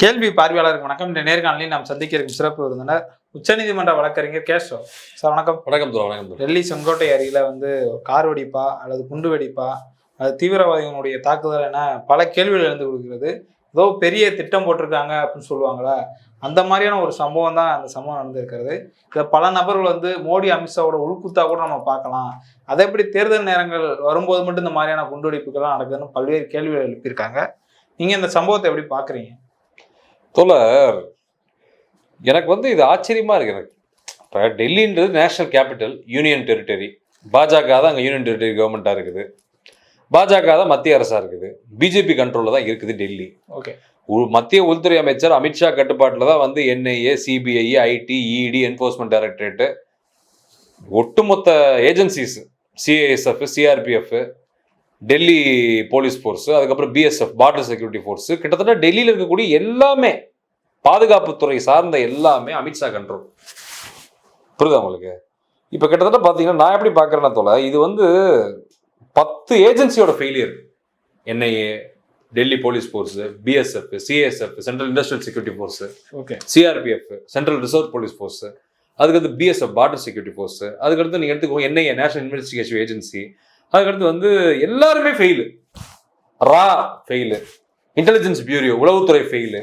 கேள்வி பார்வையாளருக்கு வணக்கம். இந்த நேர்காணலில் நாம் சந்திக்க இருக்கும் சிறப்பு விருந்தினர் உச்சநீதிமன்ற வழக்கறிஞர் கேஷவ் சார். வணக்கம். வணக்கம் தோழர் வணக்கம் டெல்லி செங்கோட்டை அருகில வந்து கார் வெடிப்பா அல்லது குண்டு வெடிப்பா? அது தீவிரவாதிகளுடைய தாக்குதல் என பல கேள்விகள் எழுந்து கொடுக்கிறது ஏதோ பெரிய திட்டம் போட்டிருக்காங்க அப்படின்னு சொல்லுவாங்களா அந்த மாதிரியான ஒரு சம்பவம் தான் அந்த சம்பவம் நடந்திருக்கிறது. இதை பல நபர்கள் வந்து மோடி அமித்ஷாவோட உள்குத்தா கூட நம்ம பார்க்கலாம். அதை எப்படி தேர்தல் நேரங்கள் வரும்போது மட்டும் இந்த மாதிரியான குண்டுவெடிப்புகள்லாம் நடக்குதுன்னு பல்வேறு கேள்விகள் எழுப்பியிருக்காங்க. நீங்க இந்த சம்பவத்தை எப்படி பாக்குறீங்க தோழர் எனக்கு வந்து இது ஆச்சரியமா இருக்கு எனக்கு. இப்போ டெல்லின்றது நேஷனல் கேபிட்டல் யூனியன் டெரிட்டரி பாஜக தான் அங்கே யூனியன் டெரிட்டரி கவர்மெண்ட்டாக இருக்குது. பாஜக தான் மத்திய அரசாக இருக்குது. பிஜேபி கண்ட்ரோலில் தான் இருக்குது டெல்லி. ஓகே. மத்திய உள்துறை அமைச்சர் அமித்ஷா கட்டுப்பாட்டில் தான் வந்து NIA CBI IT ED enforcement directorate ஒட்டுமொத்த agencies CISF CRPF Delhi police force அதுக்கப்புறம் பிஎஸ்எஃப் பார்டர் செக்யூரிட்டி ஃபோர்ஸு கிட்டத்தட்ட டெல்லியில் இருக்கக்கூடிய எல்லாமே பாதுகாப்புத்துறை சார்ந்த எல்லாமே அமித்ஷா கண்ட்ரோல் புரியுதா உங்களுக்கு? இப்போ கிட்டத்தட்ட பார்த்தீங்கன்னா நான் எப்படி பார்க்குறேன்னா தோல இது வந்து பத்து ஏஜென்சியோட failure NIA Delhi police force BSF CSF central industrial security force okay CRPF central reserve police force அதுக்கடுத்து பிஎஸ்எஃப் பார்டர் செக்யூரிட்டி ஃபோர்ஸ் அதுக்கடுத்து நீங்கள் எடுத்துக்கோ என்ஐஏ நேஷனல் இன்வெஸ்டிகேஷன் ஏஜென்சி அதுக்கடுத்து வந்து எல்லாருமே ஃபெயிலு ரா ஃபெயிலு இன்டெலிஜென்ஸ் பியூரியோ உளவுத்துறை ஃபெயிலு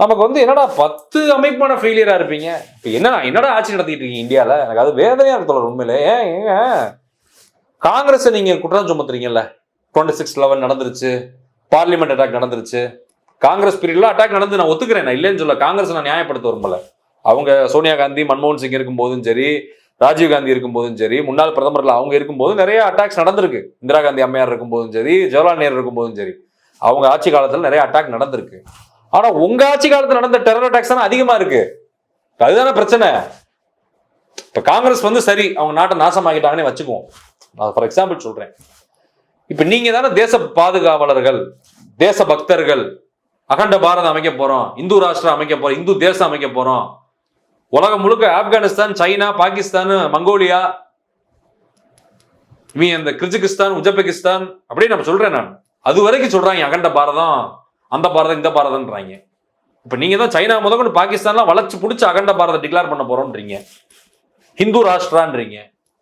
நமக்கு வந்து என்னடா பத்து அமைப்பான ஃபெயிலியராக இருப்பீங்க? இப்போ என்ன என்னடா ஆட்சி நடத்திட்டு இருக்கீங்க இந்தியாவில் எனக்கு அது வேதனையாக இருக்கு தோழர் உண்மையிலே. ஏன் ஏங்க காங்கிரஸை நீங்கள் குற்றம் சுமத்துறீங்கல்ல? டுவெண்ட்டி சிக்ஸ் லெவன் நடந்துருச்சு. பார்லிமெண்ட் அட்டாக் நடந்துருச்சு. காங்கிரஸ் பீரியட்ல அட்டாக் நடந்து நான் ஒத்துக்கிறேன் நான் இல்லைன்னு சொல்ல காங்கிரஸ் நான் நியாயப்படுத்த விரும்பல. அவங்க சோனியா காந்தி மன்மோகன் சிங் இருக்கும்போதும் சரி ராஜீவ் காந்தி இருக்கும்போதும் சரி முன்னாள் பிரதமர்கள் அவங்க இருக்கும்போது நிறைய அட்டாக்ஸ் நடந்திருக்கு. இந்திரா காந்தி அம்மையார் இருக்கும்போதும் சரி ஜவஹர்லால் நேரு இருக்கும்போதும் சரி. அவங்க ஆட்சி காலத்தில் நிறைய அட்டாக் நடந்திருக்கு. ஆனா உங்க ஆட்சி காலத்தில் நடந்த டெரர் அட்டாக்ஸ் தானே அதிகமா இருக்கு? அதுதானே பிரச்சனை. இப்ப காங்கிரஸ் வந்து சரி அவங்க நாட்டை நாசமாக்கிட்டாங்கன்னே வச்சுக்குவோம். நான் ஃபார் எக்ஸாம்பிள் சொல்றேன். இப்ப நீங்க தானே தேச பாதுகாவலர்கள் தேச பக்தர்கள் அகண்ட பாரதம் அமைக்க போறோம் இந்து ராஷ்டிரம் அமைக்க போறோம் இந்து தேசம் அமைக்க போறோம். உலகம் முழுக்க ஆப்கானிஸ்தான் சைனா பாகிஸ்தான் மங்கோலியா இவங்க இந்த கிர்ஜிகிஸ்தான் உஜபெகிஸ்தான் அப்படியே நம்ம சொல்றேன் நான். அது வரைக்கும் சொல்றாங்க அகண்ட பாரதம் அந்த பாரதம் இந்த பாரதம்ன்றாங்க. இப்போ நீங்க தான் சைனா முதற்கொண்டு பாகிஸ்தான்லாம் வளர்ச்சி பிடிச்சி அகண்ட பாரதம் டிக்ளேர் பண்ண போறோம்ன்றீங்க. ஹிந்து ராஷ்டிரான்றீங்க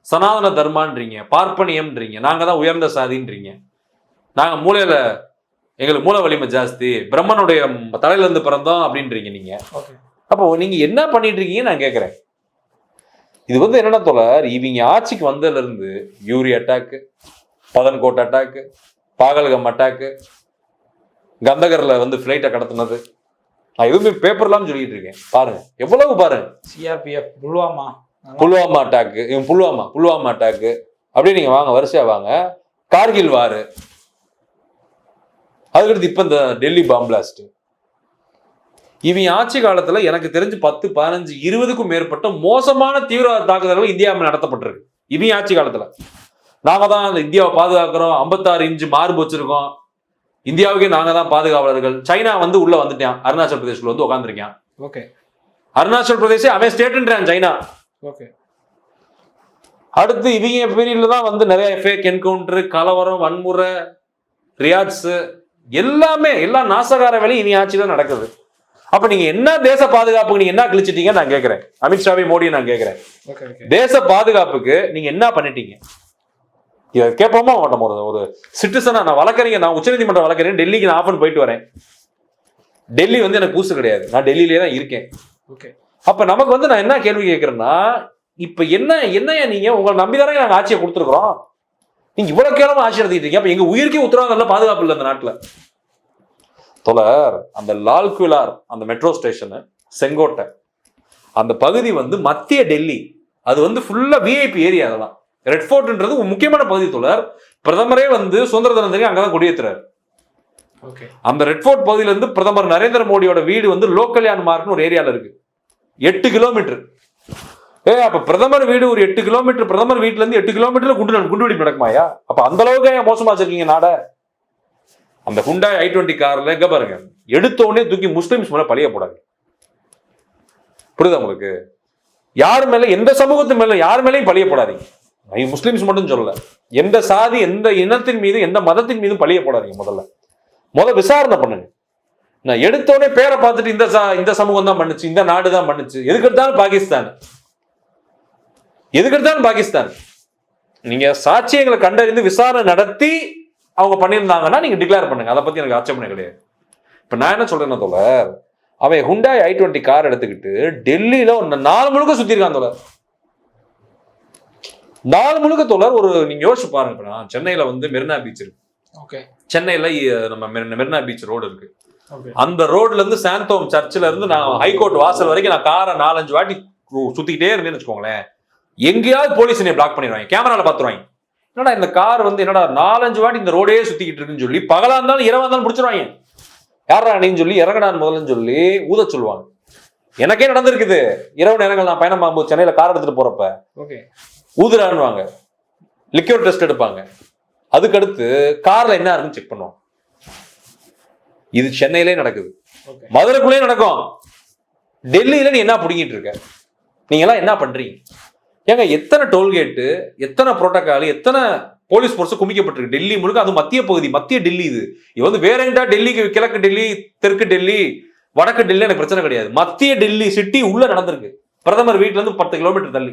சனாதன தர்மான்றீங்க பார்ப்பனியம்ன்றீங்க நாங்கள் தான் உயர்ந்த சாதின்றீங்க. நாங்கள் மூளையில் எங்களுக்கு மூளை வலிமை ஜாஸ்தி பிரம்மனுடைய தலையிலேருந்து பிறந்தோம் அப்படின்றீங்க நீங்கள் ஓகே. அப்போ நீங்க என்ன பண்ணிட்டு இருக்கீங்கன்னு நான் கேட்கறேன் இது வந்து என்னன்னா தோழர் இவங்க ஆட்சிக்கு வந்ததுல இருந்து Uri attack Pathankot attack Pahalgam attack கந்தகர்ல வந்து ஃபிளைட்டை கடத்தினது. நான் எதுவுமே பேப்பர்லாம் சொல்லிட்டு இருக்கேன். பாருங்க எவ்வளவு பாருங்க. சிஆர்பிஎஃப் புல்வாமா? புல்வாமா அட்டாக்கு இவன் புல்வாமா புல்வாமா அட்டாக்கு. அப்படியே நீங்க வாங்க வரிசையா வாங்க. கார்கில் வாரு. அதுக்கடுத்து இப்ப இந்த டெல்லி பாம் இவங்க ஆட்சி காலத்துல எனக்கு தெரிஞ்சு பத்து பதினஞ்சு இருபதுக்கும் மேற்பட்ட மோசமான தீவிரவாத தாக்குதல்கள் இந்தியாவில் நடத்தப்பட்டிருக்கு. இவங்க ஆட்சி காலத்துல. நாங்க தான் அந்த இந்தியாவை பாதுகாக்கிறோம். ஐம்பத்தாறு இன்ச்சு மார்பு வச்சிருக்கோம். இந்தியாவுக்கே நாங்க தான் பாதுகாவலர்கள். சைனா வந்து உள்ள வந்துட்டான். அருணாச்சல் பிரதேஷ்ல வந்து உட்காந்துருக்கான் ஓகே. அருணாச்சல் பிரதேசே அவன் ஸ்டேட்ன்றான் சைனா. ஓகே. அடுத்து இவங்க பீரியட்ல தான் வந்து நிறைய ஃபேக் என்கவுண்டர் கலவரம் வன்முறை ரியாட்ஸ் எல்லாமே எல்லா நாசகார வேலையும் இவங்க ஆட்சியில நடக்குது. அப்ப நீங்க என்ன தேச பாதுகாப்புக்கு நீங்க என்ன கிழிச்சிட்டீங்க நான் கேட்கிறேன் அமித்ஷாவை மோடியை நான் கேட்கிறேன் தேச பாதுகாப்புக்கு நீங்க என்ன பண்ணிட்டீங்க? இதை கேட்போமா? மாட்டோம் ஒரு ஒரு சிட்டிசனா நான் வழக்கறிஞர் நான் உச்சநீதிமன்ற வழக்கறிஞர் டெல்லிக்கு நான் ஆஃபன் போயிட்டு வரேன். டெல்லி வந்து எனக்கு பூசு கிடையாது. நான் டெல்லியிலே தான் இருக்கேன். ஓகே அப்ப நமக்கு வந்து நான் என்ன கேள்வி கேட்கிறேன்னா இப்ப என்ன என்னையா நீங்க? உங்களை நம்பிதானே நாங்க ஆட்சியை கொடுத்துருக்கோம் நீங்க இவ்வளவு கேவலமா ஆட்சி நடத்திட்டு இருக்கீங்க. அப்ப எங்க உயிருக்கே உத்தரவாதம் இல்ல பாதுகாப்பு இல்லை அந்த நாட்டுல. தொலர் அந்த லால் குலார் அந்த மெட்ரோ ஸ்டேஷனு செங்கோட்டை. அந்த பகுதி வந்து மத்திய டெல்லி. அது வந்து ஃபுல்லா விஐபி ஏரியா அதெல்லாம் ரெட் ஃபோர்ட்ன்றது முக்கியமான பகுதி தொலர். பிரதமரே வந்து சுதந்திர தினத்துக்கு அங்கதான் கொடியேற்றுறாரு ஓகே. அந்த ரெட் ஃபோர்ட் பகுதியில இருந்து பிரதமர் நரேந்திர மோடியோட வீடு வந்து லோக்கல்யான் மார்க்னு ஒரு ஏரியால இருக்கு. எட்டு கிலோமீட்டர் ஏ அப்ப பிரதமர் வீடு ஒரு எட்டு கிலோமீட்டர் பிரதமர் வீட்டுல இருந்து எட்டு கிலோமீட்டர்ல குண்டு குண்டுவெடிப்பு நடக்குமாயா அப்ப அந்த அளவுக்கு ஏன் மோசமா வச்சிருக்கீங்க நாட? அந்த ஹுண்டாய் ஐ டுவெண்ட்டி காரில் எங்கே பாருங்க. எடுத்தோடனே தூக்கி முஸ்லிம்ஸ் மேலே பழிய போடாது புரியுதா உங்களுக்கு? யார் மேலே எந்த சமூகத்து மேலே யார் மேலேயும் பழிய போடாதீங்க. நான் முஸ்லிம்ஸ் மட்டும் சொல்லல. எந்த சாதி எந்த இனத்தின் மீது எந்த மதத்தின் மீதும் பழிய போடாதீங்க முதல்ல. முத விசாரணை பண்ணுங்க. நான் எடுத்தோடனே பேரை பார்த்துட்டு இந்த சா இந்த சமூகம் தான் பண்ணுச்சு இந்த நாடு தான் பண்ணுச்சு. எதுக்கு எடுத்தாலும் பாகிஸ்தான். எதுக்கு எடுத்தாலும் பாகிஸ்தான். நீங்க சாட்சியங்களை கண்டறிந்து விசாரணை நடத்தி அவங்க பண்ணியிருந்தாங்கன்னா நீங்க டிக்ளேர் பண்ணுங்க. அதை பத்தி எனக்கு ஆட்சேபனை கிடையாது. இப்ப நான் என்ன சொல்றேன்னா தோழர் அவன் ஹுண்டாய் ஐ டுவெண்ட்டி கார் எடுத்துக்கிட்டு டெல்லியில ஒரு நாலு முழுக்க சுத்தி இருக்கான் தோழர். நாலு முழுக்க தோழர் ஒரு நீங்க யோசிச்சு பாருங்க. இப்ப நான் சென்னையில வந்து மெரினா பீச் இருக்கு. ஓகே. சென்னையில நம்ம மெரி- மெரினா பீச் ரோடு இருக்கு. அந்த ரோட்ல இருந்து சாந்தோம் சர்ச்சில் இருந்து நான் ஹைகோர்ட் வாசல் வரைக்கும் நான் காரை நாலஞ்சு வாட்டி சுத்திக்கிட்டே இருந்தேன்னு வச்சுக்கோங்களேன். எங்கேயாவது போலீஸ் என்னை பிளாக் பண்ணிடுவாங்க. கேமரால பாத்துருவாங்க. என்னடா இந்த கார் வந்து என்னடா நாலஞ்சு வாட்டி இந்த ரோடே சுத்திக்கிட்டு இருக்குன்னு சொல்லி பகலா இருந்தாலும் இரவா இருந்தாலும் பிடிச்சிருவாங்க. யாரா நீன்னு சொல்லி இறங்கடான்னு முதல்லன்னு சொல்லி ஊத சொல்லுவாங்க. எனக்கே நடந்திருக்குது. இரவு நேரங்கள் நான் பயணம் ஆகும்போது சென்னையில கார் எடுத்துட்டு போறப்ப ஓகே. ஊதுறான்னுவாங்க. லிக்யூர் டெஸ்ட் எடுப்பாங்க. அதுக்கடுத்து கார்ல என்ன இருக்குன்னு செக் பண்ணுவாங்க. இது சென்னையிலே நடக்குது. மதுரைக்குள்ளேயே நடக்கும். டெல்லியில நீ என்ன புடுங்கிட்டு இருக்க? நீங்க எல்லாம் என்ன பண்றீங்க? ஏங்க எத்தனை டோல்கேட்டு எத்தனை புரோட்டோகால் எத்தனை போலீஸ் போர்ஸ் குமிக்கப்பட்டிருக்கு? டெல்லி முழுக்க அது மத்திய பகுதி மத்திய டெல்லி இது. இது வந்து வேற எங்கடா டெல்லிக்கு கிழக்கு டெல்லி தெற்கு டெல்லி வடக்கு டெல்லி எனக்கு பிரச்சனை கிடையாது. மத்திய டெல்லி சிட்டி உள்ள நடந்திருக்கு. பிரதமர் வீட்டிலேருந்து இருந்து பத்து கிலோமீட்டர் தள்ளி.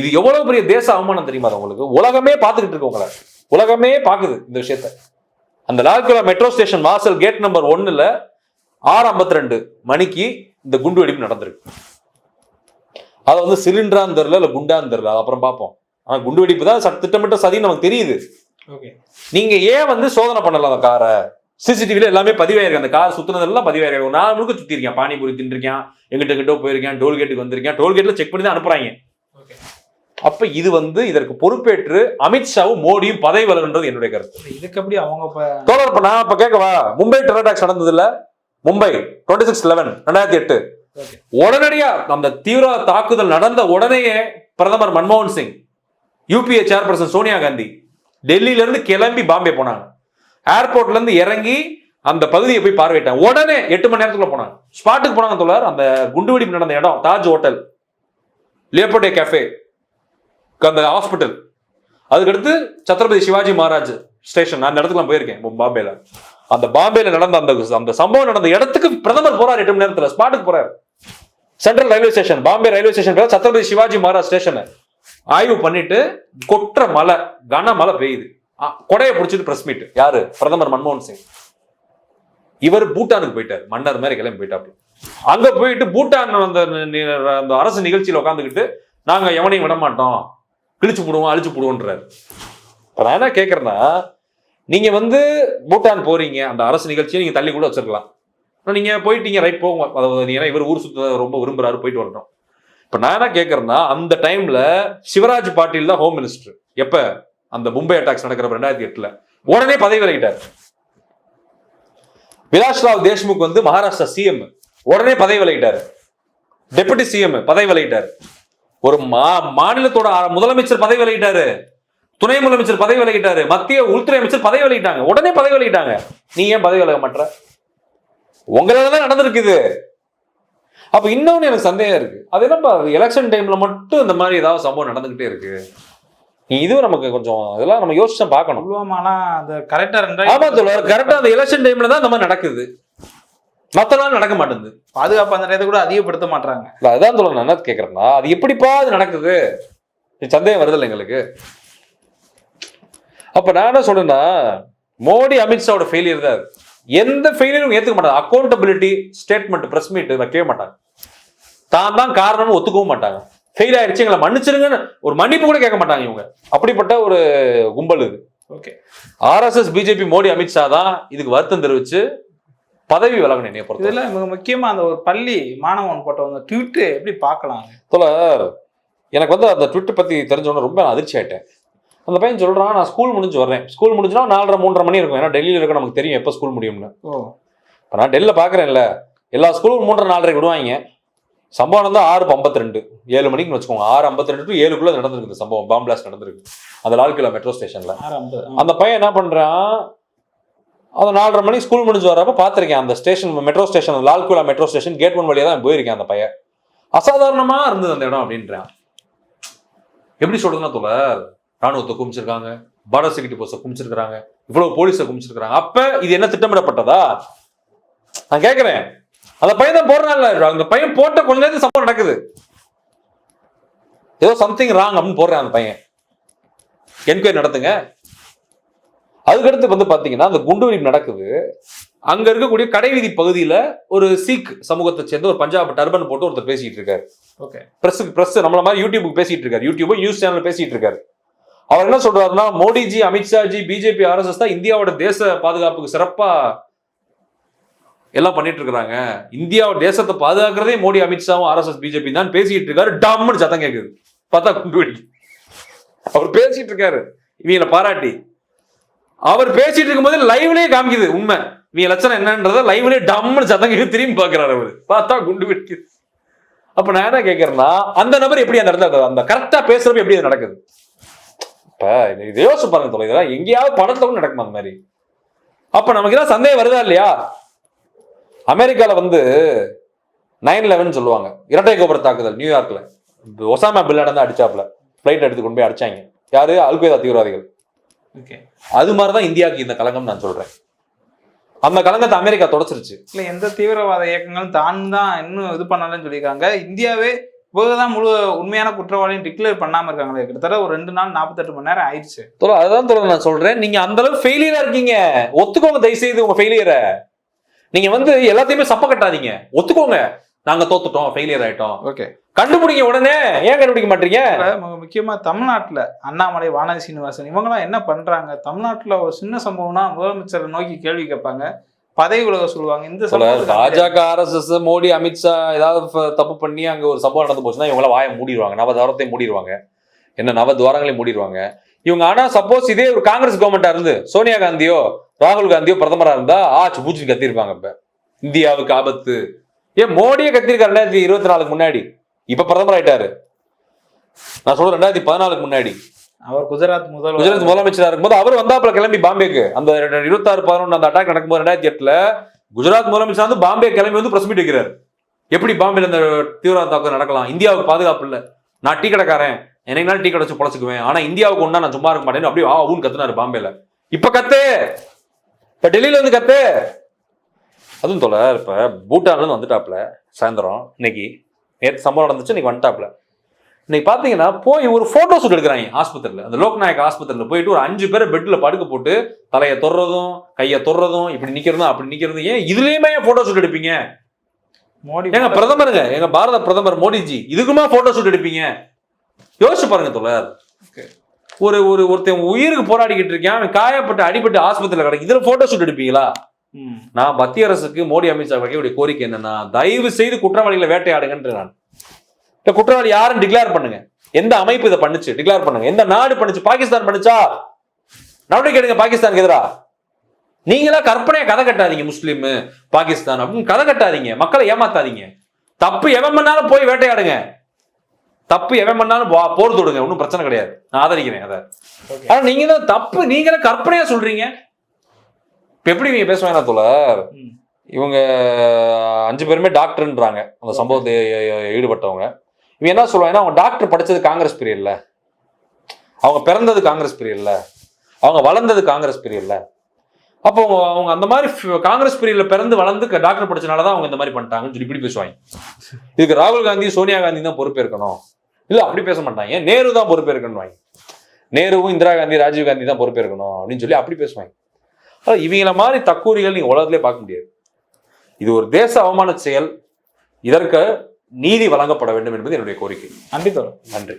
இது எவ்வளவு பெரிய தேச அவமானம் தெரியுமா உங்களுக்கு? உலகமே பார்த்துக்கிட்டு இருக்கு உங்களை. உலகமே பார்க்குது இந்த விஷயத்த. அந்த லால்குலா மெட்ரோ ஸ்டேஷன் வாசல் கேட் நம்பர் ஒன்னுல ஆறு ஐம்பத்தி ரெண்டு மணிக்கு இந்த குண்டு வெடிப்பு நடந்திருக்கு. அது வந்து சிலிண்டரான்னு தெரியல இல்ல குண்டான்னு தெரியல அது அப்புறம் பார்ப்போம். ஆனா குண்டு வெடிப்பு தான் திட்டமிட்ட சதின்னு நமக்கு தெரியுது. நீங்க ஏன் வந்து சோதனை பண்ணல அந்த காரை? சிசிடிவில எல்லாமே பதிவாயிருக்கு. அந்த கார் சுத்துனதெல்லாம் பதிவாயிருக்கு. நாலு முழுக்க சுத்தி இருக்கேன் பானிபூரி தின்றிருக்கேன் எங்கிட்ட எங்கிட்ட போயிருக்கேன். டோல்கேட்டுக்கு வந்திருக்கேன். டோல்கேட்ல செக் பண்ணி தான் அனுப்புறாங்க. அப்ப இது வந்து இதற்கு பொறுப்பேற்று அமித்ஷாவும் மோடியும் பதவி விலகுன்றது என்னுடைய கருத்து. இதுக்கு எப்படி அவங்க தோழர் நான் இப்ப கேட்கவா? மும்பை டெரர் அட்டாக்ஸ் நடந்தது இல்ல? மும்பை டுவெண்ட்டி சிக்ஸ் லெவன் ரெண்டாயிரத்தி எட்டு. உடனடியா அந்த தீவிர தாக்குதல் நடந்த உடனேயே பிரதமர் மன்மோகன் சிங் யூபிஏ சேர்பர்சன் சோனியா காந்தி டெல்லியில இருந்து கிளம்பி பாம்பே போனாங்க. ஏர்போர்ட்ல இருந்து இறங்கி அந்த பகுதியை போய் பார்வையிட்டாங்க. உடனே எட்டு மணி நேரத்துக்குள்ள போனாங்க. ஸ்பாட்டுக்கு போனாங்க தோழர். அந்த குண்டுவெடிப்பு நடந்த இடம் தாஜ் ஹோட்டல் லேப்போட்டே கேஃபே அந்த ஹாஸ்பிட்டல் அதுக்கடுத்து சத்ரபதி சிவாஜி மகாராஜ் ஸ்டேஷன் நான் அந்த இடத்துக்குலாம் போயிருக்கேன் பாம்பேல. அந்த பாம்பேல நடந்த அந்த அந்த சம்பவம் நடந்த இடத்துக்கு பிரதமர் போறாரு எட்டு மணி நேரத்துல. ஸ்பாட்டுக்கு போறாரு. Central railway station Bombay railway station பேர் சத்ரபதி சிவாஜி மகாராஜ் ஸ்டேஷன். ஆய்வு பண்ணிட்டு கொற்ற மழை கன மழை பெய்யுது. கொடையை பிடிச்சிட்டு பிரஸ் மீட் யாரு? பிரதமர் மன்மோகன் சிங். இவர் பூட்டானுக்கு போயிட்டார். மன்னர் மாதிரி கிளம்பி போயிட்டாப்ல. அங்க போயிட்டு பூட்டான் அந்த அந்த அரசு நிகழ்ச்சியில் உட்காந்துக்கிட்டு நாங்க எவனையும் விட மாட்டோம். கிழிச்சு போடுவோம் அழிச்சு போடுவோன்றாரு இப்ப நான் என்ன கேட்கறேன்னா நீங்க வந்து பூட்டான் போறீங்க அந்த அரசு நிகழ்ச்சியை நீங்க தள்ளி கூட வச்சிருக்கலாம். நீங்கள் நீங்க போயிட்டீங்க ரைட் போங்க. அதாவது ஏன்னா இவர் ஊர் சுத்த ரொம்ப விரும்புகிறாரு போயிட்டு வரட்டும். இப்ப நான் என்ன கேட்குறேன்னா அந்த டைம்ல சிவராஜ் பாட்டீல் தான் ஹோம் மினிஸ்டர் எப்ப? அந்த மும்பை அட்டாக்ஸ் நடக்கிற ரெண்டாயிரத்தி எட்டுல. உடனே பதவி விலகிட்டார். விலாஸ்ராவ் தேஷ்முக் வந்து மகாராஷ்டிரா சிஎம் உடனே பதவி விலகிட்டார். டெபுட்டி சிஎம் பதவி விலகிட்டார். ஒரு மா மாநிலத்தோட முதலமைச்சர் பதவி விலகிட்டாரு. துணை முதலமைச்சர் பதவி விலகிட்டாரு. மத்திய உள்துறை அமைச்சர் பதவி விலகிட்டாங்க. உடனே பதவி விலகிட்டாங்க. நீ ஏன் பதவி விலக மாட்டேற உங்களால தான் நடந்திருக்குது. அப்ப இன்னொன்னு எனக்கு சந்தேகம் இருக்கு. அது என்னப்பா எலெக்ஷன் டைம்ல மட்டும் இந்த மாதிரி ஏதாவது சம்பவம் நடந்துகிட்டே இருக்கு? நீ இதுவும் நமக்கு கொஞ்சம் இதெல்லாம் நம்ம யோசிச்சு பார்க்கணும். புல்வாமாலாம் அந்த கரெக்டா ஆமா தோழர் கரெக்டா அந்த எலெக்ஷன் டைம்ல தான் இந்த மாதிரி நடக்குது. மத்த நாள் நடக்க மாட்டேங்குது. பாதுகாப்பு அந்த நேரத்தை கூட அதிகப்படுத்த மாட்டாங்க அதான் தோழர் நான் என்ன கேக்குறேன்னா அது எப்படிப்பா அது நடக்குது? சந்தேகம் வருதில்ல எங்களுக்கு? அப்ப நான் என்ன சொல்றேன்னா மோடி அமித்ஷாவோட ஃபெயிலியர் தான். எந்த ஃபெயிலியரும் ஏத்துக்க மாட்டாங்க. அக்கௌண்டபிலிட்டி ஸ்டேட்மெண்ட் பிரஸ் மீட் வைக்கவே மாட்டாங்க. தான் தான் காரணம்னு ஒத்துக்கவும் மாட்டாங்க. ஃபெயில் ஆயிடுச்சு எங்களை மன்னிச்சிருங்கன்னு ஒரு மன்னிப்பு கூட கேட்க மாட்டாங்க இவங்க. அப்படிப்பட்ட ஒரு கும்பல் இது. Okay RSS BJP Modi Amit Shah தான் இதுக்கு வருத்தம் தெரிவிச்சு பதவி விலகணும் என்னைய பொறுத்த இதுல மிக முக்கியமா அந்த ஒரு பள்ளி மாணவன் போட்ட அந்த ட்வீட் எப்படி பார்க்கலாம்? தோழர் எனக்கு வந்து அந்த ட்விட்டர் பத்தி தெரிஞ்சவொடனே ரொம்ப நான் அதிர்ச்சி ஆயிட்டேன். அந்த பையன் சொல்றான் நான் ஸ்கூல் முடிஞ்சு வரேன் ஸ்கூல் முடிஞ்சுனா நாலரை மூன்றரை மணி இருக்கும். ஏன்னா டெல்லியில் இருக்க நமக்கு தெரியும் எப்போ ஸ்கூல் முடியும்னு. இப்போ நான் டெல்லியில் பார்க்குறேன்ல எல்லா ஸ்கூலும் மூன்றரை நாலரைக்கு விடுவாங்க. சம்பவம் வந்து ஆறு ஐம்பத்தி ரெண்டு ஏழு மணிக்கு வச்சுக்கோங்க. ஆறு ஐம்பத்தி ரெண்டு டு ஏழுக்குள்ள நடந்திருக்கு இந்த சம்பவம். பாம் பிளாஸ்ட் நடந்திருக்கு அந்த லால் கிலோ மெட்ரோ ஸ்டேஷன்ல அந்த பையன் என்ன பண்றான்? அந்த நாலரை மணிக்கு ஸ்கூல் முடிஞ்சு வரப்ப பார்த்திருக்கேன் அந்த station metro station Lal Qila metro station gate one வழியா தான் போயிருக்கேன் அந்த பையன். அசாதாரணமா இருந்தது அந்த இடம் அப்படின்றான். எப்படி சொல்றதுன்னா தோழர்? ராணுவத்தை குமிச்சிருக்காங்க பார்டர் செக்யூரிட்டி போஸ்ட்டை குமிச்சிருக்காங்க இவ்வளவு போலீஸை குமிச்சிருக்காங்க அப்ப இது என்ன திட்டமிடப்பட்டதா? நான் கேட்கிறேன் அந்த பையன் தான் போடுறான்ல அந்த பையன் போட்ட கொஞ்ச நேரத்துக்கு சம்பவம் நடக்குது. ஏதோ சம்திங் ராங் அப்படின்னு போடுறான் அந்த பையன். என்கொயரி நடத்துங்க. அதுக்கடுத்து வந்து பாத்தீங்கன்னா அந்த குண்டு வெடிப்பு நடக்குது. அங்க இருக்கக்கூடிய கடைவீதி பகுதியில ஒரு சீக் சமூகத்தை சேர்ந்த ஒரு பஞ்சாப் டர்பன் போட்டு ஒருத்தர் பேசிட்டு இருக்காரு. ஓகே பிரஸுக்கு பிரஸ் நம்மள மாதிரி யூடியூபுக்கு பேசிட்டு இருக்காரு. யூடியூப் நியூஸ் சேனல் பேசிட்டு இருக்காரு. அவர் என்ன சொல்றாருன்னா மோடிஜி அமித்ஷாஜி பிஜேபி ஆர்எஸ்எஸ் தான் இந்தியாவோட தேச பாதுகாப்புக்கு சிறப்பா எல்லாம் பண்ணிட்டு இருக்கிறாங்க. இந்தியா தேசத்தை பாதுகாக்கிறதே மோடி அமித்ஷாவும் ஆர்எஸ்எஸ் பிஜேபி தான் பேசிட்டு இருக்காரு. டம்னு சத்தம் கேக்குது. பார்த்தா குண்டு வெடி அவர் பேசிட்டு இருக்காரு. இவங்களை பாராட்டி. அவர் பேசிட்டு இருக்கும்போது லைவ்லயே காமிக்குது உண்மை. இவங்க லட்சணம் என்னன்றத லைவ்லயே டம்னு சத்தம் கேக்குது. திரும்பி பாக்குறாரு அவர். பார்த்தா குண்டு வெடிக்குது. அப்ப நான் என்ன கேட்கறேன்னா அந்த நபர் எப்படி அந்த இடத்துல அந்த கரெக்டா பேசுறப்ப எப்படி அது நடக்குது? இப்ப இது யோசிச்சு பாருங்க தொலை இதெல்லாம் எங்கேயாவது படத்துல கூட நடக்குமா அந்த மாதிரி? அப்ப நமக்கு ஏதாவது சந்தேகம் வருதா இல்லையா? அமெரிக்கால வந்து நைன் லெவன் சொல்லுவாங்க. இரட்டை கோபுர தாக்குதல் நியூயார்க்ல ஒசாமா பில்லாடன் தான் அடிச்சாப்ல ஃபிளைட் எடுத்து கொண்டு போய் அடிச்சாங்க. யாரு? அல்கொய்தா தீவிரவாதிகள். ஓகே அது மாதிரிதான் இந்தியாவுக்கு இந்த கலங்கம் நான் சொல்றேன். அந்த கலங்கத்தை அமெரிக்கா தொடச்சிருச்சு. இல்ல எந்த தீவிரவாத இயக்கங்களும் தான் தான் இன்னும் இது பண்ணலன்னு சொல்லியிருக்காங்க. இந்தியாவே இவங்க தான் முழு உண்மையான குற்றவாளின்னு டிக்ளேர் பண்ணாம இருக்காங்களே. கிட்டத்தட்ட ஒரு ரெண்டு நாள் நாற்பத்தெட்டு மணி நேரம் ஆயிடுச்சு. தோழர் அதுதான் தோழர் நான் சொல்றேன். நீங்க அந்த அளவுக்கு ஃபெயிலியரா இருக்கீங்க. ஒத்துக்கோங்க தயவு செய்து உங்க ஃபெயிலியரை நீங்க வந்து எல்லாத்தையுமே சப்ப கட்டாதீங்க. ஒத்துக்கோங்க. நாங்க தோத்துட்டோம் ஃபெயிலியர் ஆயிட்டோம். ஓகே கண்டுபிடிங்க உடனே. ஏன் கண்டுபிடிக்க மாட்டீங்க? முக்கியமா தமிழ்நாட்டுல அண்ணாமலை வானதி சீனிவாசன் இவங்கெல்லாம் என்ன பண்றாங்க? தமிழ்நாட்டுல ஒரு சின்ன சம்பவம்னா முதலமைச்சரை நோக்கி கேள்வி கேட்பாங்க. பதவி உலக சொல்லுவாங்க. இந்த பாஜக ஆர்எஸ்எஸ் மோடி அமித்ஷா ஏதாவது தப்பு பண்ணி அங்க ஒரு சம்பவம் நடந்து போச்சுன்னா இவங்கள வாயை மூடிடுவாங்க. நவதாரத்தை மூடிடுவாங்க. என்ன நவ துவாரங்களையும் மூடிடுவாங்க. இவங்க ஆனா சப்போஸ் இதே ஒரு காங்கிரஸ் கவர்மெண்டா இருந்து சோனியா காந்தியோ ராகுல் காந்தியோ பிரதமரா இருந்தா ஆச்சு பூச்சி கத்திருப்பாங்க இப்ப. இந்தியாவுக்கு ஆபத்து. ஏன் மோடியே கத்திருக்காரு ரெண்டாயிரத்தி இருபத்தி நாலுக்கு முன்னாடி. இப்ப பிரதமர் ஆயிட்டாரு. நான் சொல்றேன் ரெண்டாயிரத்தி பதினாலுக்கு முன்னாடி. அவர் குஜராத் முதல் குஜராத் முதலமைச்சராக இருக்கும்போது அவர் வந்தாப்புல கிளம்பி பாம்பேக்கு. அந்த இருபத்தாறு பதினொன்று அந்த அட்டாக் நடக்கும்போது ரெண்டாயிரத்தி எட்டுல குஜராத் முதலமைச்சர் வந்து பாம்பே கிளம்பி வந்து பிரஸ் மீட் வைக்கிறார். எப்படி பாம்பேல இந்த தீவிரவாத தாக்கம் நடக்கலாம்? இந்தியாவுக்கு பாதுகாப்பு இல்லை. நான் டீ கடைக்காரன். என்னைக்குனாலும் டீ கடை வச்சு பொழைச்சுக்குவேன். ஆனா இந்தியாவுக்கு ஒன்றா நான் சும்மா இருக்க மாட்டேன்னு அப்படியே ஆ ஊன்னு கத்துனாரு பாம்பேல. இப்ப கத்து! இப்ப டெல்லியில வந்து கத்து! அதுவும் தொலை இப்ப பூட்டான்ல இருந்து வந்துட்டாப்ல சாயந்தரம். இன்னைக்கு நேற்று சம்பவம் நடந்துச்சு இன்னைக்கு வந்துட்டாப்ல இன்னைக்கு பாத்தீங்கன்னா போய் ஒரு போட்டோ ஷூட் எடுக்கிறாங்க ஆஸ்பத்திரியில. அந்த லோக்நாயக் ஆஸ்பத்திரியில போயிட்டு ஒரு அஞ்சு பேரை பெட்ல படுக்க போட்டு தலையை தொடுறதும் கையை தொடுறதும் இப்படி நிக்கிறதும் அப்படி நிக்கிறதும் ஏன் இதுலயுமே போட்டோ ஷூட் எடுப்பீங்க? மோடி எங்க பிரதமருங்க எங்க பாரத பிரதமர் மோடிஜி இதுக்குமா போட்டோ ஷூட் எடுப்பீங்க? யோசிச்சு பாருங்க தோழர். ஒரு ஒரு ஒருத்தன் உயிருக்கு போராடிக்கிட்டு இருக்கேன் அவன் காயப்பட்டு அடிபட்டு ஆஸ்பத்திரியில கிடக்கு. இதுல போட்டோ ஷூட் எடுப்பீங்களா. நான் மத்திய அரசுக்கு மோடி அமித்ஷா வைக்கக்கூடிய கோரிக்கை என்னன்னா தயவு செய்து குற்றவாளிகளை வேட்டையாடுங்கன்ற நான். இந்த குற்றவாளி யாருன்னு டிக்ளேர் பண்ணுங்க. எந்த அமைப்பு இதை பண்ணுச்சு? டிக்ளேர் பண்ணுங்க. எந்த நாடு பண்ணுச்சு? பாகிஸ்தான் பண்ணுச்சா? நடவடிக்கை எடுங்க பாகிஸ்தானுக்கு எதிரா. நீங்களா கற்பனையா கதை கட்டாதீங்க முஸ்லீம் பாகிஸ்தான் அப்படின்னு கதை கட்டாதீங்க. மக்களை ஏமாத்தாதீங்க. தப்பு எவன் பண்ணாலும் போய் வேட்டையாடுங்க. தப்பு எவன் பண்ணாலும் போர் தொடுங்க. ஒன்றும் பிரச்சனை கிடையாது. நான் ஆதரிக்கிறேன் அதை. ஆனா நீங்க தான் தப்பு நீங்களே கற்பனையா சொல்றீங்க. இப்ப எப்படி நீங்க பேசுவாங்க தோழர். இவங்க அஞ்சு பேருமே டாக்டர்ன்றாங்க அந்த. சம்பவத்தை ஈடுபட்டவங்க. இவங்க என்ன சொல்லுவாங்கன்னா அவங்க டாக்டர் படித்தது காங்கிரஸ் பீரியட்ல அவங்க பிறந்தது காங்கிரஸ் பீரியட்ல அவங்க வளர்ந்தது காங்கிரஸ் பீரியட்ல அப்போ அவங்க அவங்க அந்த மாதிரி காங்கிரஸ் பீரியட்ல பிறந்து வளர்ந்து டாக்டர் படிச்சனால தான் அவங்க இந்த மாதிரி பண்ணிட்டாங்கன்னு சொல்லி இப்படி பேசுவாங்க. இதுக்கு ராகுல் காந்தி சோனியா காந்தி தான் பொறுப்பேற்கணும். இல்லை அப்படி பேச மாட்டாங்க. நேரு தான் பொறுப்பேற்கணும் நேருவும் இந்திரா காந்தி ராஜீவ் காந்தி தான் பொறுப்பேற்கணும் அப்படின்னு சொல்லி அப்படி பேசுவாங்க. ஆனால் இவங்கள மாதிரி தக்கூரிகள் நீங்கள் உலகத்திலே பார்க்க முடியாது. இது ஒரு தேச அவமான செயல். இதற்கு நீதி வழங்கப்பட வேண்டும் என்பது என்னுடைய கோரிக்கை. நன்றி தோழர் நன்றி.